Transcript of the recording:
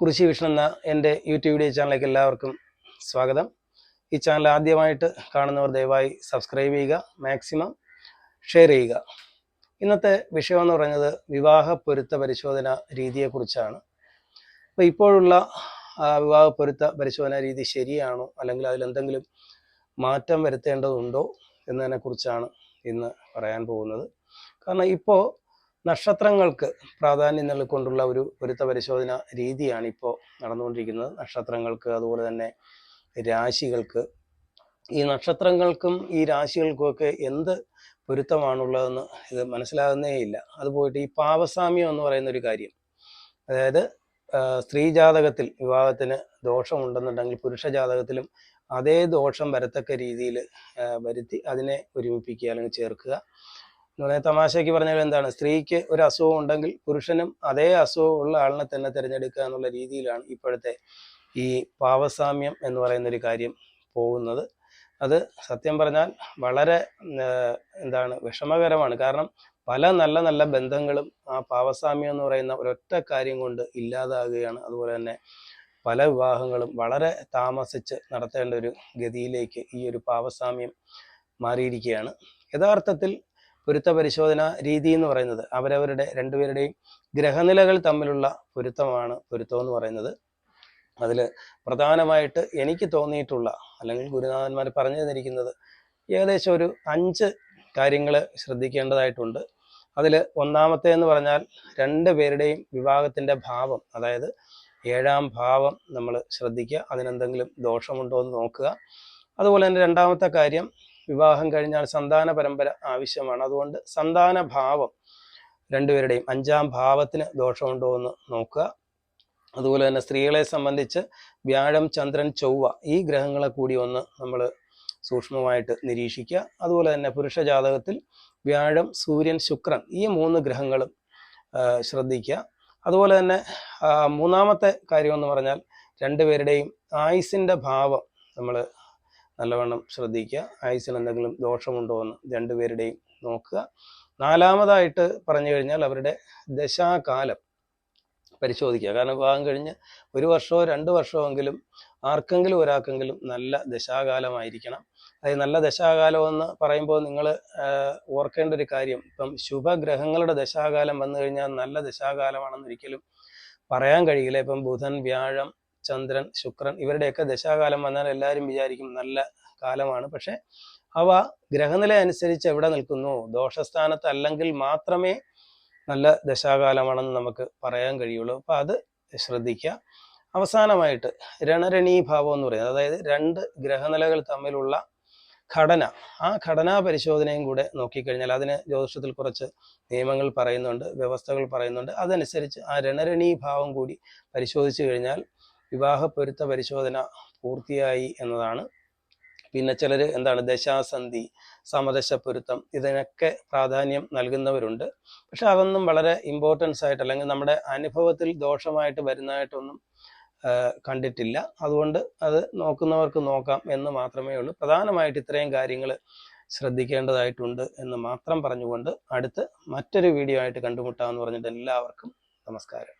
കുറിശി വിഷ്ണു എന്ന എന്റെ YouTube video ചാനലിലേക്ക് എല്ലാവർക്കും സ്വാഗതം. ഈ ചാനൽ ആദ്യമായിട്ട് കാണുന്നവർ ദയവായി സബ്സ്ക്രൈബ് ചെയ്യുക മാക്സിമം ഷെയർ ചെയ്യുക. ഇന്നത്തെ വിഷയം എന്ന് പറയുന്നത് വിവാഹ പൊരുത്ത പരിശോധന രീതിയെക്കുറിച്ചാണ്. അപ്പോൾ ഇപ്പോഴുള്ള വിവാഹ പൊരുത്ത പരിശോധന രീതി ശരിയാണോ? അല്ലെങ്കിൽ അതിലെന്തെങ്കിലും മാറ്റം വരുത്തേണ്ടതുണ്ടോ? എന്നതിനെക്കുറിച്ചാണ് ഇന്ന് പറയാൻ പോകുന്നത്. കാരണം ഇപ്പോൾ നക്ഷത്രങ്ങൾക്ക് പ്രാധാന്യം നൽകിക്കൊണ്ടുള്ള ഒരു പൊരുത്ത പരിശോധന രീതിയാണ് ഇപ്പോൾ നടന്നുകൊണ്ടിരിക്കുന്നത്. നക്ഷത്രങ്ങൾക്ക് അതുപോലെ തന്നെ രാശികൾക്ക്. ഈ നക്ഷത്രങ്ങൾക്കും ഈ രാശികൾക്കും ഒക്കെ എന്ത് പൊരുത്തമാണുള്ളതെന്ന് ഇത് മനസ്സിലാകുന്നേ ഇല്ല. അത് പോയിട്ട് ഈ പാവസാമ്യം എന്ന് പറയുന്ന ഒരു കാര്യം. അതായത് സ്ത്രീ ജാതകത്തിൽ വിവാഹത്തിന് ദോഷമുണ്ടെന്നുണ്ടെങ്കിൽ പുരുഷ ജാതകത്തിലും അതേ ദോഷം വരത്തക്ക രീതിയിൽ വരുത്തി അതിനെ ഒരുമിപ്പിക്കുക അല്ലെങ്കിൽ ചേർക്കുക. പറഞ്ഞാൽ തമാശയ്ക്ക് പറഞ്ഞാൽ എന്താണ്? സ്ത്രീക്ക് ഒരു അസുഖം ഉണ്ടെങ്കിൽ പുരുഷനും അതേ അസുഖം ഉള്ള ആളിനെ തന്നെ തിരഞ്ഞെടുക്കുക എന്നുള്ള രീതിയിലാണ് ഇപ്പോഴത്തെ ഈ പാവസാമ്യം എന്ന് പറയുന്ന ഒരു കാര്യം പോകുന്നത്. അത് സത്യം പറഞ്ഞാൽ വളരെ എന്താണ് വിഷമകരമാണ്. കാരണം പല നല്ല നല്ല ബന്ധങ്ങളും ആ പാവസാമ്യം എന്ന് പറയുന്ന ഒരൊറ്റ കാര്യം കൊണ്ട് ഇല്ലാതാകുകയാണ്. അതുപോലെ തന്നെ പല വിവാഹങ്ങളും വളരെ താമസിച്ച് നടത്തേണ്ട ഒരു ഗതിയിലേക്ക് ഈ ഒരു പാവസാമ്യം മാറിയിരിക്കുകയാണ്. യഥാർത്ഥത്തിൽ പൊരുത്ത പരിശോധന രീതി എന്ന് പറയുന്നത്. അവരവരുടെ രണ്ടുപേരുടെയും ഗ്രഹനിലകൾ തമ്മിലുള്ള പൊരുത്തമാണ് പൊരുത്തം എന്ന് പറയുന്നത്. അതിൽ പ്രധാനമായിട്ട് എനിക്ക് തോന്നിയിട്ടുള്ള അല്ലെങ്കിൽ ഗുരുനാഥന്മാർ പറഞ്ഞു തന്നിരിക്കുന്നത് ഏകദേശം ഒരു അഞ്ച് കാര്യങ്ങൾ ശ്രദ്ധിക്കേണ്ടതായിട്ടുണ്ട്. അതിൽ ഒന്നാമത്തെ എന്ന് പറഞ്ഞാൽ രണ്ട് പേരുടെയും വിവാഹത്തിന്റെ ഭാവം അതായത് ഏഴാം ഭാവം നമ്മൾ ശ്രദ്ധിക്കുക അതിനെന്തെങ്കിലും ദോഷമുണ്ടോ എന്ന് നോക്കുക. അതുപോലെ തന്നെ രണ്ടാമത്തെ കാര്യം വിവാഹം കഴിഞ്ഞാൽ സന്താന പരമ്പര ആവശ്യമാണ്. അതുകൊണ്ട് സന്താന ഭാവം രണ്ടുപേരുടെയും അഞ്ചാം ഭാവത്തിന് ദോഷമുണ്ടോ എന്ന് നോക്കുക. അതുപോലെ തന്നെ സ്ത്രീകളെ സംബന്ധിച്ച് വ്യാഴം ചന്ദ്രൻ ചൊവ്വ ഈ ഗ്രഹങ്ങളെ കൂടി ഒന്ന് നമ്മൾ സൂക്ഷ്മമായിട്ട് നിരീക്ഷിക്കുക. അതുപോലെ തന്നെ പുരുഷ ജാതകത്തിൽ വ്യാഴം സൂര്യൻ ശുക്രൻ ഈ മൂന്ന് ഗ്രഹങ്ങളും ശ്രദ്ധിക്കുക. അതുപോലെ തന്നെ മൂന്നാമത്തെ കാര്യം എന്ന് പറഞ്ഞാൽ രണ്ടുപേരുടെയും ആയുസിന്റെ ഭാവം നമ്മൾ നല്ലവണ്ണം ശ്രദ്ധിക്കുക. ആയുസിന് എന്തെങ്കിലും ദോഷമുണ്ടോ എന്ന് രണ്ടുപേരുടെയും നോക്കുക. നാലാമതായിട്ട് പറഞ്ഞു കഴിഞ്ഞാൽ അവരുടെ ദശാകാലം പരിശോധിക്കുക. കാരണം വിവാഹം കഴിഞ്ഞ് ഒരു വർഷമോ രണ്ട് വർഷമെങ്കിലും ആർക്കെങ്കിലും ഒരാൾക്കെങ്കിലും നല്ല ദശാകാലമായിരിക്കണം. അതായത് നല്ല ദശാകാലം എന്ന് പറയുമ്പോൾ നിങ്ങൾ ഓർക്കേണ്ട ഒരു കാര്യം. ഇപ്പം ശുഭഗ്രഹങ്ങളുടെ ദശാകാലം വന്നു കഴിഞ്ഞാൽ നല്ല ദശാകാലമാണെന്ന് ഒരിക്കലും പറയാൻ കഴിയില്ല. ഇപ്പം ബുധൻ വ്യാഴം ചന്ദ്രൻ ശുക്രൻ ഇവരുടെയൊക്കെ ദശാകാലം വന്നാൽ എല്ലാവരും വിചാരിക്കും നല്ല കാലമാണ്. പക്ഷെ അവ ഗ്രഹനില അനുസരിച്ച് എവിടെ നിൽക്കുന്നു? ദോഷസ്ഥാനത്ത് അല്ലെങ്കിൽ മാത്രമേ നല്ല ദശാകാലമാണെന്ന് നമുക്ക് പറയാൻ കഴിയുള്ളൂ. അപ്പം അത് ശ്രദ്ധിക്കുക. അവസാനമായിട്ട് രണരണീഭാവം എന്ന് പറയുന്നത് അതായത് രണ്ട് ഗ്രഹനിലകൾ തമ്മിലുള്ള ഘടന. ആ ഘടനാ പരിശോധനയും കൂടെ നോക്കിക്കഴിഞ്ഞാൽ അതിന് ജ്യോതിഷത്തിൽ കുറച്ച് നിയമങ്ങൾ പറയുന്നുണ്ട് വ്യവസ്ഥകൾ പറയുന്നുണ്ട്. അതനുസരിച്ച് ആ രണരണീഭാവം കൂടി പരിശോധിച്ചു കഴിഞ്ഞാൽ വിവാഹ പൊരുത്ത പരിശോധന പൂർത്തിയായി എന്നതാണ്. പിന്നെ ചിലർ എന്താണ് ദശാസന്ധി സമദശ പൊരുത്തം ഇതിനൊക്കെ പ്രാധാന്യം നൽകുന്നവരുണ്ട്. പക്ഷെ അതൊന്നും വളരെ ഇമ്പോർട്ടൻസ് ആയിട്ട് അല്ലെങ്കിൽ നമ്മുടെ അനുഭവത്തിൽ ദോഷമായിട്ട് വരുന്നതായിട്ടൊന്നും കണ്ടിട്ടില്ല. അതുകൊണ്ട് അത് നോക്കുന്നവർക്ക് നോക്കാം എന്ന് മാത്രമേ ഉള്ളൂ. പ്രധാനമായിട്ട് ഇത്രയും കാര്യങ്ങൾ ശ്രദ്ധിക്കേണ്ടതായിട്ടുണ്ട് എന്ന് മാത്രം പറഞ്ഞുകൊണ്ട് അടുത്ത് മറ്റൊരു വീഡിയോ ആയിട്ട് കണ്ടുമുട്ടാമെന്ന് പറഞ്ഞിട്ട് എല്ലാവർക്കും നമസ്കാരം.